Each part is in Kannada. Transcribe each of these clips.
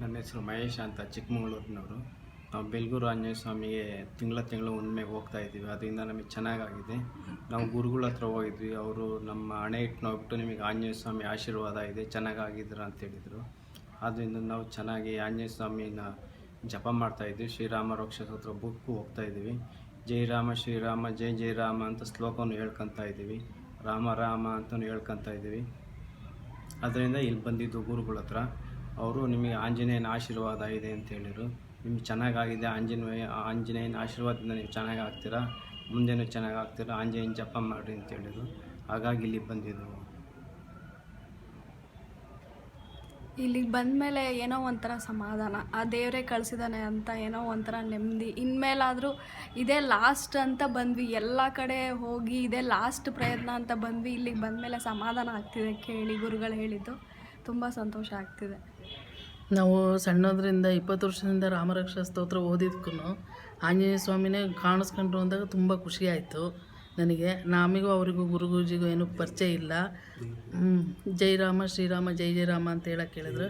ನನ್ನ ಹೆಸರು ಮಹೇಶ್ ಅಂತ ಚಿಕ್ಕಮಗಳೂರಿನವರು. ನಾವು ಬೆಲ್ಗೂರು ಆಂಜನೇಯ ಸ್ವಾಮಿಗೆ ತಿಂಗಳ ತಿಂಗಳು ಒಮ್ಮೆಗೆ ಹೋಗ್ತಾ ಇದ್ದೀವಿ. ಅದರಿಂದ ನಮಗೆ ಚೆನ್ನಾಗಾಗಿದೆ. ನಾವು ಗುರುಗಳ ಹತ್ರ ಹೋಗಿದ್ವಿ. ಅವರು ನಮ್ಮ ಹಣೆ ಇಟ್ಟು ನೋಡ್ಬಿಟ್ಟು ನಿಮಗೆ ಆಂಜನೇಯ ಸ್ವಾಮಿ ಆಶೀರ್ವಾದ ಇದೆ, ಚೆನ್ನಾಗಾಗಿದ್ದೀರ ಅಂತ ಹೇಳಿದರು. ಆದ್ದರಿಂದ ನಾವು ಚೆನ್ನಾಗಿ ಆಂಜನೇಯ ಸ್ವಾಮಿನ ಜಪ ಮಾಡ್ತಾ ಇದ್ವಿ. ಶ್ರೀರಾಮ ರಕ್ಷಕ ಹತ್ರ ಬುಕ್ಕು ಹೋಗ್ತಾ ಇದ್ದೀವಿ. ಜೈ ರಾಮ, ಶ್ರೀರಾಮ, ಜೈ ಜೈ ರಾಮ ಅಂತ ಶ್ಲೋಕವನ್ನು ಹೇಳ್ಕೊತಾ ಇದ್ದೀವಿ. ರಾಮ ರಾಮ ಅಂತಲೂ ಹೇಳ್ಕೊತಾ ಇದ್ದೀವಿ. ಅದರಿಂದ ಇಲ್ಲಿ ಬಂದಿದ್ದು ಗುರುಗಳ ಹತ್ರ. ಅವರು ನಿಮಗೆ ಆಂಜನೇಯನ ಆಶೀರ್ವಾದ ಇದೆ ಅಂತ ಹೇಳಿದರು. ನಿಮ್ಗೆ ಚೆನ್ನಾಗಾಗಿದೆ, ಆಂಜನೇಯ, ಆಂಜನೇಯನ ಆಶೀರ್ವಾದದಿಂದ ನೀವು ಚೆನ್ನಾಗಿ ಆಗ್ತೀರಾ ಮುಂದೆನೂ ಚೆನ್ನಾಗಿ ಆಗ್ತೀರಾ ಆಂಜನೇಯನ ಜಪ ಮಾಡಿರಿ ಅಂತ ಹೇಳಿದರು. ಹಾಗಾಗಿ ಇಲ್ಲಿ ಬಂದಿದ್ದರು ಇಲ್ಲಿಗೆ ಬಂದಮೇಲೆ ಏನೋ ಒಂಥರ ಸಮಾಧಾನ. ಆ ದೇವರೇ ಕಳಿಸಿದಾನೆ ಅಂತ ಏನೋ ಒಂಥರ ನೆಮ್ಮದಿ. ಇನ್ಮೇಲಾದರೂ ಇದೇ ಲಾಸ್ಟ್ ಅಂತ ಬಂದ್ವಿ. ಎಲ್ಲ ಕಡೆ ಹೋಗಿ ಇದೇ ಲಾಸ್ಟ್ ಪ್ರಯತ್ನ ಅಂತ ಬಂದ್ವಿ. ಇಲ್ಲಿಗೆ ಬಂದಮೇಲೆ ಸಮಾಧಾನ ಆಗ್ತಿದೆ ಕೇಳಿ ಗುರುಗಳು ಹೇಳಿದ್ದು. ತುಂಬ ಸಂತೋಷ ಆಗ್ತಿದೆ. ನಾವು ಸಣ್ಣದ್ರಿಂದ ಇಪ್ಪತ್ತು ವರ್ಷದಿಂದ ರಾಮರಕ್ಷಾ ಸ್ತೋತ್ರ ಓದಿದ್ಕೂ ಆಂಜನೇಯ ಸ್ವಾಮಿನೇ ಕಾಣಿಸ್ಕೊಂಡ್ರು ಅಂದಾಗ ತುಂಬ ಖುಷಿ ಆಯಿತು. ನನಗೆ ನಮಗೂ ಅವರಿಗೂ ಗುರುಗೂಜಿಗೂ ಏನೂ ಪರಿಚಯ ಇಲ್ಲ. ಜೈ ರಾಮ ಶ್ರೀರಾಮ ಜೈ ಜೈ ರಾಮ ಅಂತ ಹೇಳಕ್ಕೆ ಹೇಳಿದ್ರು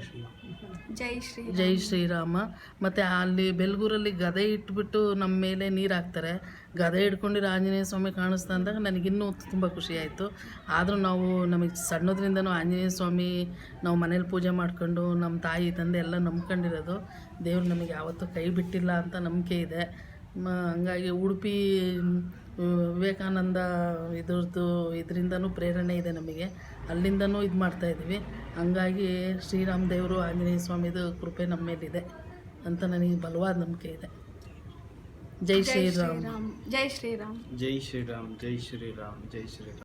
ಜೈ ಶ್ರೀ ಜೈ ಶ್ರೀರಾಮ ಮತ್ತು ಅಲ್ಲಿ ಬೆಲ್ಗೂರಲ್ಲಿ ಗದೆ ಇಟ್ಬಿಟ್ಟು ನಮ್ಮ ಮೇಲೆ ನೀರು ಹಾಕ್ತಾರೆ. ಗದೆ ಹಿಡ್ಕೊಂಡಿರೋ ಆಂಜನೇಯ ಸ್ವಾಮಿ ಕಾಣಿಸ್ತಾ ಅಂದಾಗ ನನಗಿನ್ನೂ ತುಂಬ ಖುಷಿಯಾಯಿತು ಆದರೂ ನಾವು ನಮಗೆ ಸಣ್ಣದ್ರಿಂದನೂ ಆಂಜನೇಯ ಸ್ವಾಮಿ ನಾವು ಮನೇಲಿ ಪೂಜೆ ಮಾಡ್ಕೊಂಡು ನಮ್ಮ ತಾಯಿ ತಂದೆ ಎಲ್ಲ ನಂಬ್ಕೊಂಡಿರೋದು. ದೇವ್ರು ನಮಗೆ ಯಾವತ್ತೂ ಕೈ ಬಿಟ್ಟಿಲ್ಲ ಅಂತ ನಂಬಿಕೆ ಇದೆ. ಹಂಗಾಗಿ ಉಡುಪಿ ವಿವೇಕಾನಂದ ಇದ್ರದ್ದು ಇದರಿಂದನೂ ಪ್ರೇರಣೆ ಇದೆ ನಮಗೆ. ಅಲ್ಲಿಂದನೂ ಇದು ಮಾಡ್ತಾಯಿದ್ದೀವಿ ಹಂಗಾಗಿ ಶ್ರೀರಾಮ ದೇವರು ಆಂಜನೇಯ ಸ್ವಾಮಿದು ಕೃಪೆ ನಮ್ಮ ಮೇಲಿದೆ ಅಂತ ನನಗೆ ಬಲವಾದ ನಂಬಿಕೆ ಇದೆ. ಜೈ ಶ್ರೀರಾಮ್. ಜೈ ಶ್ರೀರಾಮ್. ಜೈ ಶ್ರೀರಾಮ್ ಜೈ ಶ್ರೀರಾಮ್ ಜೈ ಶ್ರೀರಾಮ್.